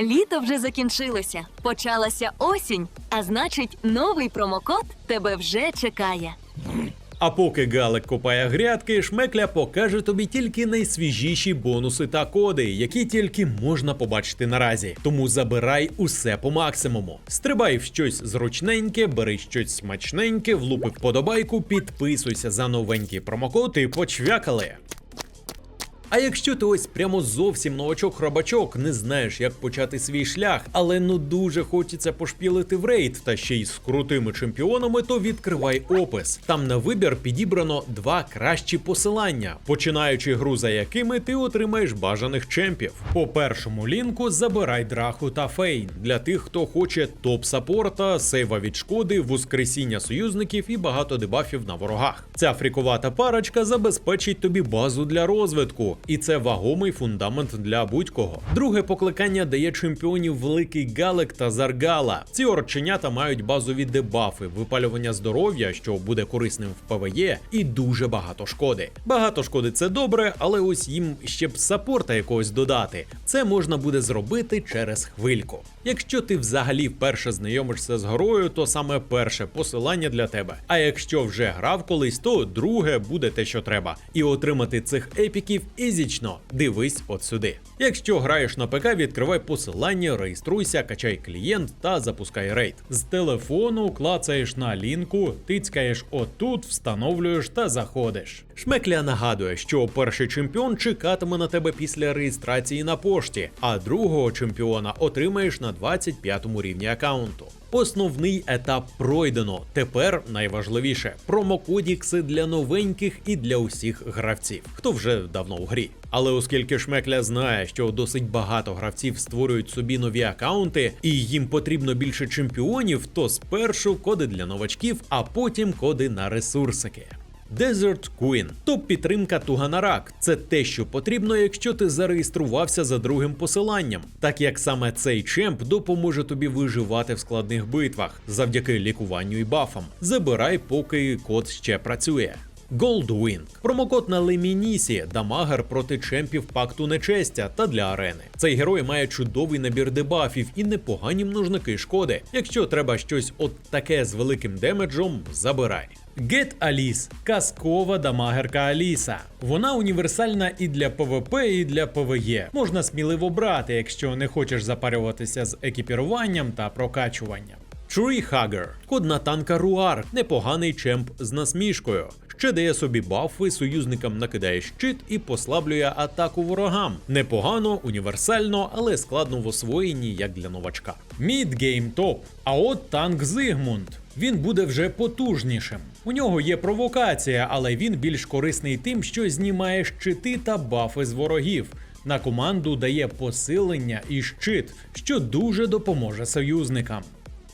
Літо вже закінчилося, почалася осінь, а значить, новий промокод тебе вже чекає. А поки Галик копає грядки, шмекля покаже тобі тільки найсвіжіші бонуси та коди, які тільки можна побачити наразі. Тому забирай усе по максимуму. Стрибай в щось зручненьке, бери щось смачненьке, влупи вподобайку, підписуйся за новенький промокод і почвякали. А якщо ти ось прямо зовсім новачок-хробачок, не знаєш, як почати свій шлях, але ну дуже хочеться пошпілити в рейд та ще й з крутими чемпіонами, то відкривай опис. Там на вибір підібрано два кращі посилання, починаючи гру, за якими ти отримаєш бажаних чемпів. По першому лінку забирай драху та фейн для тих, хто хоче топ-саппорта, сейва від шкоди, воскресіння союзників і багато дебафів на ворогах. Ця фрікувата парочка забезпечить тобі базу для розвитку, і це вагомий фундамент для будь-кого. Друге покликання дає чемпіонів великий Галек та Заргала. Ці орченята мають базові дебафи, випалювання здоров'я, що буде корисним в ПВЕ, і дуже багато шкоди. Багато шкоди це добре, але ось їм ще б саппорта якогось додати. Це можна буде зробити через хвильку. Якщо ти взагалі вперше знайомишся з горою, то саме перше посилання для тебе. А якщо вже грав колись, то друге буде те, що треба. І отримати цих епіків ізічно. Дивись от сюди. Якщо граєш на ПК, відкривай посилання, реєструйся, качай клієнт та запускай рейд. З телефону клацаєш на лінку, тицькаєш отут, встановлюєш та заходиш. Шмекля нагадує, що перший чемпіон чекатиме на тебе після реєстрації на пошті, а другого чемпіона отримаєш на 25 рівні аккаунту. Основний етап пройдено. Тепер найважливіше промокодікси для новеньких і для усіх гравців, хто вже давно у грі. Але оскільки Шмекля знає, що досить багато гравців створюють собі нові акаунти, і їм потрібно більше чемпіонів, то спершу коди для новачків, а потім коди на ресурсики. Desert Queen – топ-підтримка Туганарак. Це те, що потрібно, якщо ти зареєструвався за другим посиланням, так як саме цей чемп допоможе тобі виживати в складних битвах завдяки лікуванню і бафам. Забирай, поки код ще працює. Goldwing – промокод на Лемінісі, дамагер проти чемпів пакту нечестя та для арени. Цей герой має чудовий набір дебафів і непогані множники шкоди. Якщо треба щось от таке з великим демеджом, забирай. Get Alice – казкова дамагерка Аліса. Вона універсальна і для ПВП, і для ПВЕ. Можна сміливо брати, якщо не хочеш запарюватися з екіпіруванням та прокачуванням. Tree Hugger – код на танка Руар, непоганий чемп з насмішкою. Ще дає собі бафи, союзникам накидає щит і послаблює атаку ворогам. Непогано, універсально, але складно в освоєнні як для новачка. Мідгейм топ. А от танк Зигмунд. Він буде вже потужнішим. У нього є провокація, але він більш корисний тим, що знімає щити та бафи з ворогів. На команду дає посилення і щит, що дуже допоможе союзникам.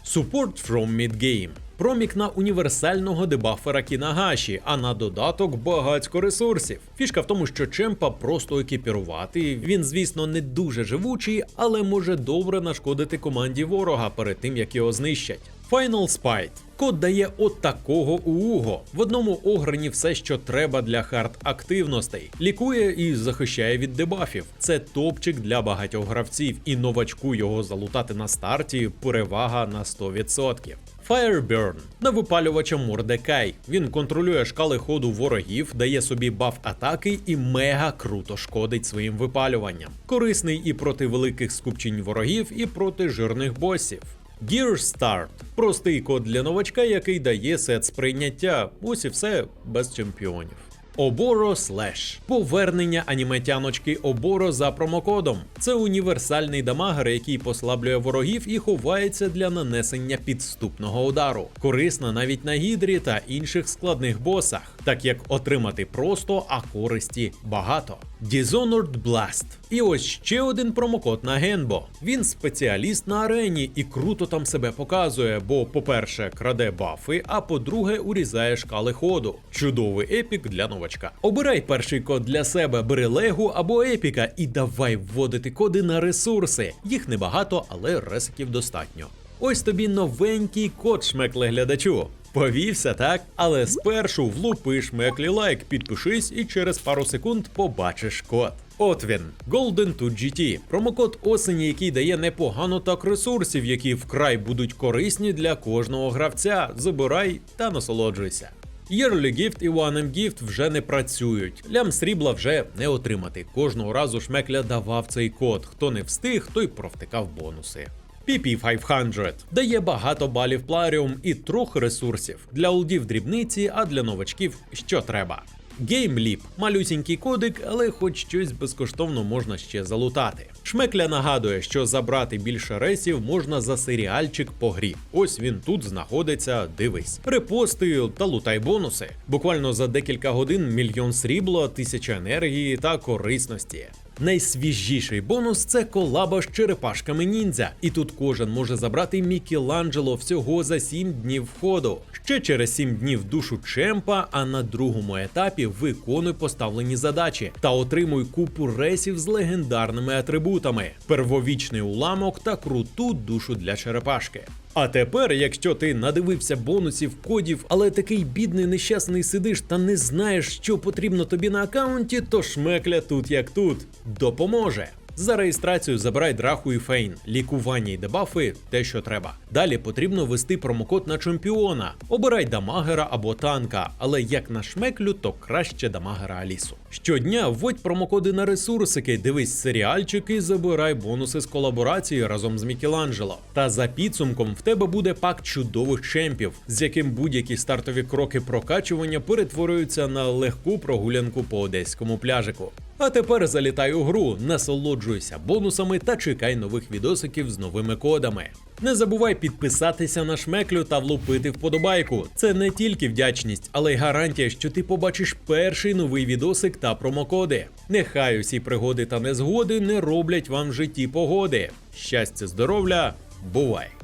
Support from Midgame. Промік на універсального дебафера Кінагаші, а на додаток багатько ресурсів. Фішка в тому, що чемпа просто екіпірувати. Він, звісно, не дуже живучий, але може добре нашкодити команді ворога перед тим, як його знищать. Final Spite. Код дає от такого ууго. В одному ограні все, що треба для хард активностей. Лікує і захищає від дебафів. Це топчик для багатьох гравців, і новачку його залутати на старті перевага на 100%. Fireburn на випалювача Мордекай. Він контролює шкали ходу ворогів, дає собі баф атаки і мега круто шкодить своїм випалюванням. Корисний і проти великих скупчень ворогів, і проти жирних босів. Gear Start – простий код для новачка, який дає сет сприйняття. Ось і все без чемпіонів. Оборо Слеш повернення аніметяночки Оборо за промокодом. Це універсальний дамагер, який послаблює ворогів і ховається для нанесення підступного удару. Корисна навіть на гідрі та інших складних босах, так як отримати просто, а користі багато. Dishonored Blast. І ось ще один промокод на Генбо. Він спеціаліст на арені і круто там себе показує, бо, по-перше, краде бафи, а по-друге, урізає шкали ходу. Чудовий епік для новачка. Обирай перший код для себе, бери легу або епіка і давай вводити коди на ресурси. Їх небагато, але ресиків достатньо. Ось тобі новенький код шмекле глядачу. Повівся, так? Але спершу влупи шмеклі лайк, підпишись і через пару секунд побачиш код. От він, Golden to GT, промокод осені, який дає непогано так ресурсів, які вкрай будуть корисні для кожного гравця. Забирай та насолоджуйся. Yearly Gift і One M Gift вже не працюють. Лям срібла вже не отримати. Кожного разу шмекля давав цей код. Хто не встиг, той провтикав бонуси. PP500 дає багато балів пларіум і трохи ресурсів для олдів дрібниці, а для новачків що треба. GameLeap – малюсінький кодик, але хоч щось безкоштовно можна ще залутати. Шмекля нагадує, що забрати більше ресів можна за серіальчик по грі. Ось він тут знаходиться. Дивись, репости та лутай бонуси. Буквально за декілька годин мільйон срібла, тисяча енергії та корисності. Найсвіжіший бонус це колаба з черепашками ніндзя, і тут кожен може забрати Мікеланджело всього за 7 днів входу. Ще через 7 днів душу чемпа, а на другому етапі виконуй поставлені задачі та отримуй купу ресів з легендарними атрибутами, первовічний уламок та круту душу для черепашки. А тепер, якщо ти надивився бонусів, кодів, але такий бідний нещасний сидиш та не знаєш, що потрібно тобі на акаунті, то шмекля тут як тут допоможе. За реєстрацію забирай драху і фейн, лікування і дебафи те, що треба. Далі потрібно ввести промокод на чемпіона. Обирай дамагера або танка, але як на шмеклю, то краще дамагера Алісу. Щодня вводь промокоди на ресурсики, дивись серіальчики забирай бонуси з колаборації разом з Мікеланджело. Та за підсумком в тебе буде пак чудових чемпів, з яким будь-які стартові кроки прокачування перетворюються на легку прогулянку по одеському пляжику. А тепер залітай у гру, насолоджуйся бонусами та чекай нових відосиків з новими кодами. Не забувай підписатися на шмеклю та влупити вподобайку. Це не тільки вдячність, але й гарантія, що ти побачиш перший новий відосик та промокоди. Нехай усі пригоди та незгоди не роблять вам в житті погоди. Щастя, здоров'я, бувай!